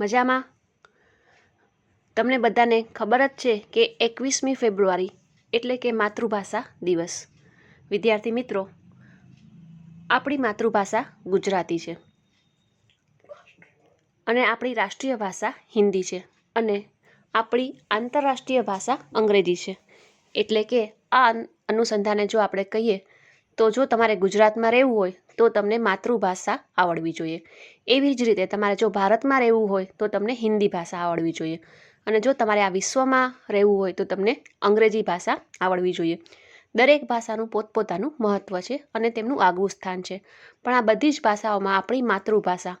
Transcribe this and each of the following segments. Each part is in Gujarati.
મજામાં? તમને બધાને ખબર જ છે કે એકવીસમી ફેબ્રુઆરી એટલે કે માતૃભાષા દિવસ. વિદ્યાર્થી મિત્રો, આપણી માતૃભાષા ગુજરાતી છે અને આપણી રાષ્ટ્રીય ભાષા હિન્દી છે અને આપણી આંતરરાષ્ટ્રીય ભાષા અંગ્રેજી છે. એટલે કે આ અનુસંધાને જો આપણે કહીએ તો જો તમારે ગુજરાતમાં રહેવું હોય, તો તમને માતૃભાષા આવડવી જોઈએ. એવી જ રીતે તમારે જો ભારતમાં રહેવું હોય, તો તમને હિન્દી ભાષા આવડવી જોઈએ. અને જો તમારે આ વિશ્વમાં રહેવું હોય, તો તમને અંગ્રેજી ભાષા આવડવી જોઈએ. દરેક ભાષાનું પોતપોતાનું મહત્ત્વ છે અને તેમનું આગવું સ્થાન છે. પણ આ બધી જ ભાષાઓમાં આપણી માતૃભાષા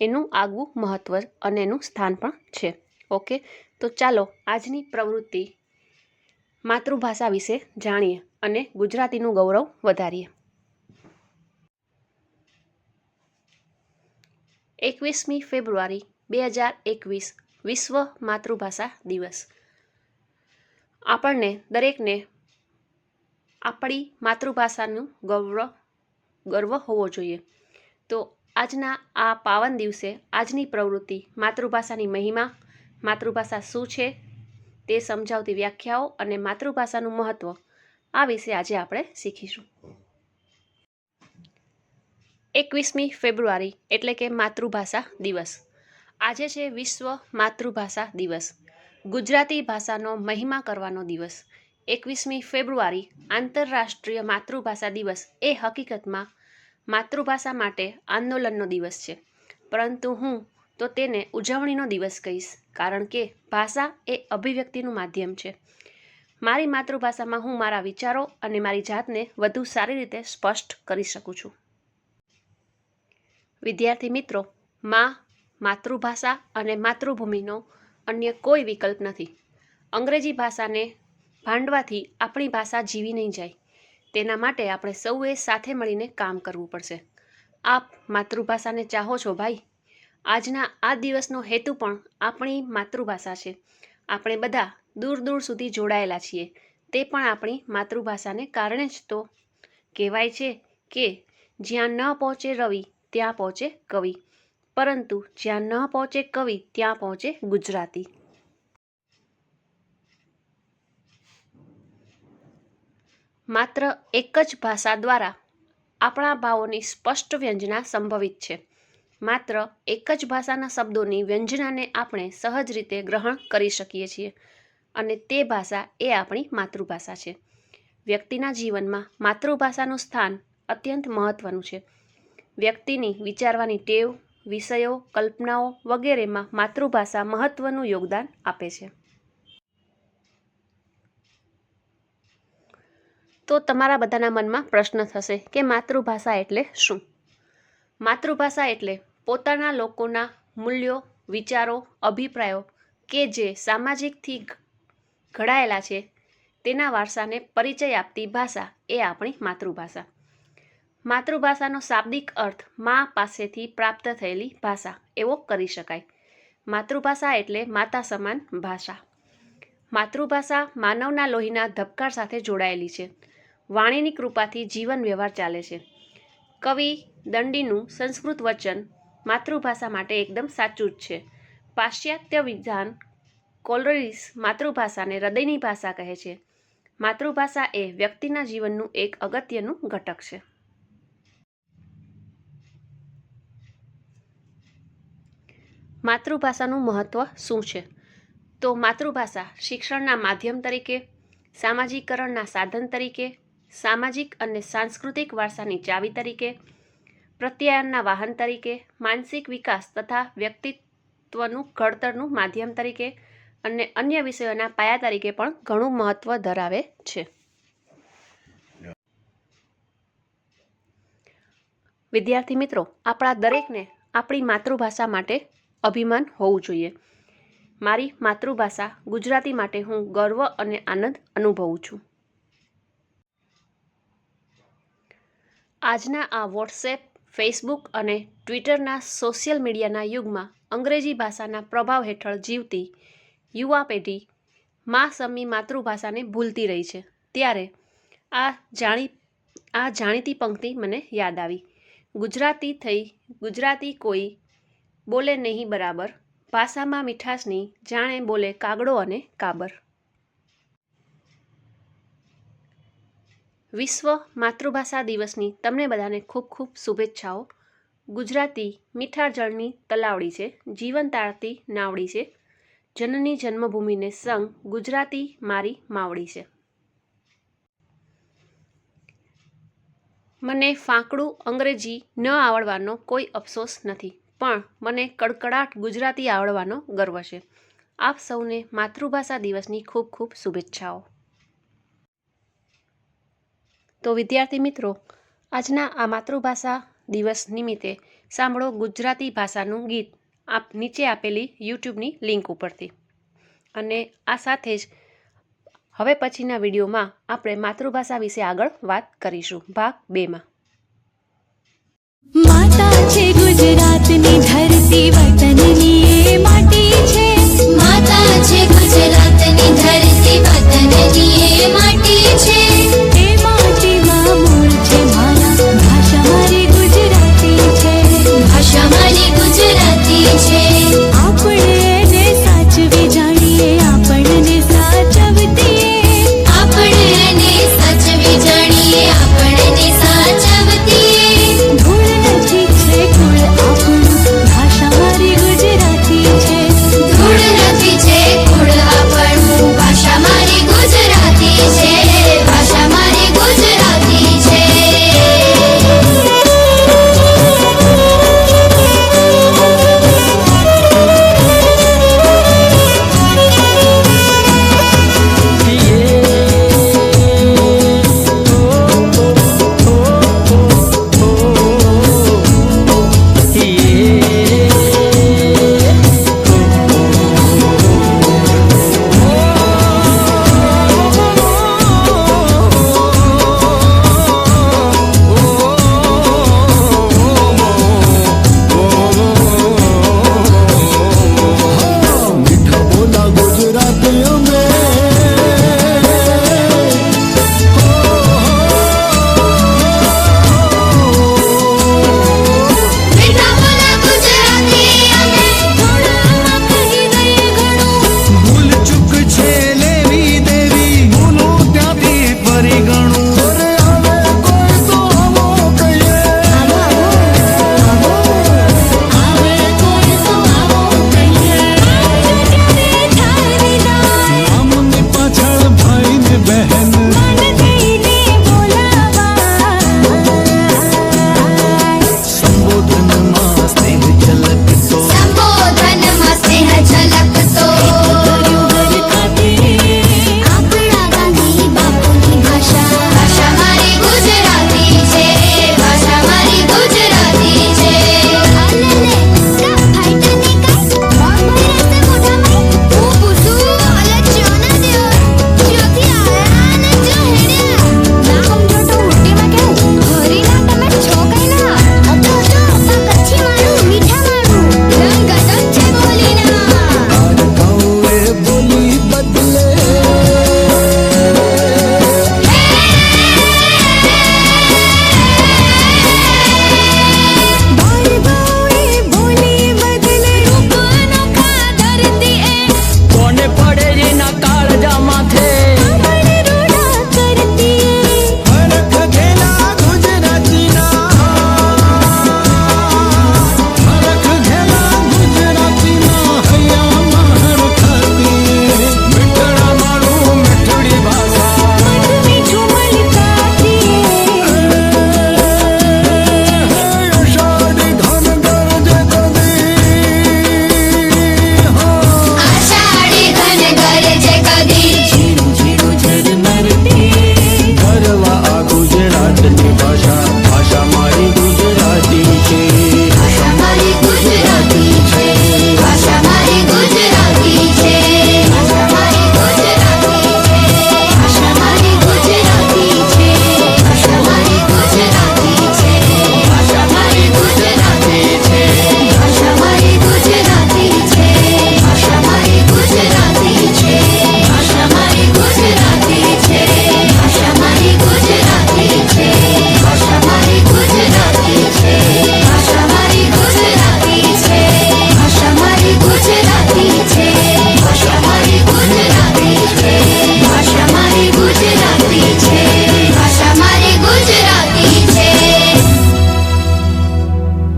એનું આગવું મહત્ત્વ અને એનું સ્થાન પણ છે. ઓકે? તો ચાલો, આજની પ્રવૃત્તિ માતૃભાષા વિશે જાણીએ. અને ગુજરાતીનું ગૌરવ વધારીએ. એકવીસમી ફેબ્રુઆરી બે હજાર એકવીસ વિશ્વ માતૃભાષા દિવસ. આપણને દરેકને આપણી માતૃભાષાનું ગૌરવ, ગર્વ હોવો જોઈએ. તો આજના આ પાવન દિવસે આજની પ્રવૃત્તિ માતૃભાષાની મહિમા, માતૃભાષા શું છે તે સમજાવતી વ્યાખ્યાઓ અને માતૃભાષાનું મહત્ત્વ આ વિશે આજે આપણે શીખીશું. એકવીસમી ફેબ્રુઆરી, એટલે કે માતૃભાષા દિવસ. આજે છે વિશ્વ માતૃભાષા દિવસ. ગુજરાતી ભાષાનો મહિમા કરવાનો દિવસ. એકવીસમી ફેબ્રુઆરી, આંતરરાષ્ટ્રીય માતૃભાષા દિવસ એ હકીકતમાં માતૃભાષા માટે આંદોલનનો દિવસ છે. પરંતુ હું તો તેને ઉજવણીનો દિવસ કહીશ, કારણ કે ભાષા એ અભિવ્યક્તિનું માધ્યમ છે. મારી માતૃભાષામાં હું મારા વિચારો અને મારી જાતને વધુ સારી રીતે સ્પષ્ટ કરી શકું છું. વિદ્યાર્થી મિત્રો, માં, માતૃભાષા અને માતૃભૂમિનો અન્ય કોઈ વિકલ્પ નથી. અંગ્રેજી ભાષાને ભાંડવાથી આપણી ભાષા જીવી નહીં જાય. તેના માટે આપણે સૌએ સાથે મળીને કામ કરવું પડશે. આપ માતૃભાષાને ચાહો છો ભાઈ? આજના આ દિવસનો હેતુ પણ આપણી માતૃભાષા છે. આપણે બધા દૂર દૂર સુધી જોડાયેલા છીએ. તે પણ આપણી માતૃભાષાને કારણે જ તો. કહેવાય છે કે, જ્યાં ન પહોંચે રવિ, ત્યાં પહોંચે કવિ. પરંતુ જ્યાં ન પહોંચે કવિ, ત્યાં પહોંચે ગુજરાતી. માત્ર એક જ ભાષા દ્વારા આપણા ભાવોની સ્પષ્ટ વ્યંજના સંભવિત છે. માત્ર એક જ ભાષાના શબ્દોની વ્યંજનાને આપણે સહજ રીતે ગ્રહણ કરી શકીએ છીએ. અને તે ભાષા એ આપણી માતૃભાષા છે. વ્યક્તિના જીવનમાં માતૃભાષાનું સ્થાન અત્યંત મહત્ત્વનું છે. વ્યક્તિની વિચારવાની ટેવ, વિષયો, કલ્પનાઓ વગેરેમાં માતૃભાષા મહત્ત્વનું યોગદાન આપે છે. તો તમારા બધાના મનમાં પ્રશ્ન થશે કે માતૃભાષા એટલે શું? માતૃભાષા એટલે પોતાના લોકોના મૂલ્યો, વિચારો, અભિપ્રાયો કે જે સામાજિકથી ઘડાયેલા છે. તેના વારસાને પરિચય આપતી ભાષા એ આપણી માતૃભાષા. માતૃભાષાનો શાબ્દિક અર્થ મા પાસેથી પ્રાપ્ત થયેલી ભાષા, એવો કરી શકાય. માતૃભાષા એટલે માતા સમાન ભાષા. માતૃભાષા માનવના લોહીના ધબકાર સાથે જોડાયેલી છે. વાણીની કૃપાથી જીવન વ્યવહાર ચાલે છે. કવિ દંડીનું સંસ્કૃત વચન માતૃભાષા માટે એકદમ સાચું જ છે. પાશ્ચાત્ય વિધાન કોલરીસ માતૃભાષાને હૃદયની ભાષા કહે છે. માતૃભાષા એ વ્યક્તિના જીવનનું એક અગત્યનું ઘટક છે. માતૃભાષાનું મહત્ત્વ શું છે? તો માતૃભાષા શિક્ષણના માધ્યમ તરીકે સામાજિકરણના સાધન તરીકે, સામાજિક અને સાંસ્કૃતિક વારસાની ચાવી તરીકે, પ્રત્યાયનના વાહન તરીકે, માનસિક વિકાસ તથા વ્યક્તિત્વનું ઘડતરનું માધ્યમ તરીકે અને અન્ય વિષયોના પાયા તરીકે પણ ઘણું મહત્ત્વ ધરાવે છે. વિદ્યાર્થી મિત્રો, આપણા દરેકને આપણી માતૃભાષા માટે અભિમાન હોવું જોઈએ. મારી માતૃભાષા ગુજરાતી માટે હું ગર્વ અને આનંદ અનુભવું છું. આજના આ વોટ્સએપ, ફેસબુક અને ટ્વિટરના સોશિયલ મીડિયાના યુગમાં અંગ્રેજી ભાષાના પ્રભાવ હેઠળ જીવતી યુવા પેઢી મા સમી માતૃભાષાને ભૂલતી રહી છે. ત્યારે આ જાણી, આ જાણીતી પંક્તિ મને યાદ આવી. ગુજરાતી થઈ, ગુજરાતી કોઈ બોલે નહીં બરાબર. ભાષામાં મીઠાશની જાણે બોલે કાગડો અને કાબર. વિશ્વ માતૃભાષા દિવસની તમને બધાને ખૂબ ખૂબ શુભેચ્છાઓ. ગુજરાતી મીઠા જળની તલાવડી છે જીવન તાળતી નાવડી છે. જનની જન્મભૂમિને સંગ ગુજરાતી મારી માવડી છે. મને ફાંકડું અંગ્રેજી ન આવડવાનો કોઈ અફસોસ નથી, પણ મને કડકડાટ ગુજરાતી આવડવાનો ગર્વ છે. આપ સૌને માતૃભાષા દિવસની ખૂબ ખૂબ શુભેચ્છાઓ. તો વિદ્યાર્થી મિત્રો, આજના આ માતૃભાષા દિવસ નિમિત્તે સાંભળો ગુજરાતી ભાષાનું ગીત. આપ નીચે આપેલી યુટ્યુબની લિંક ઉપરથી. અને આ સાથે જ હવે પછીના વિડીયોમાં આપણે માતૃભાષા વિશે આગળ વાત કરીશું. ભાગ બેમાં. માતા છે ગુજરાતની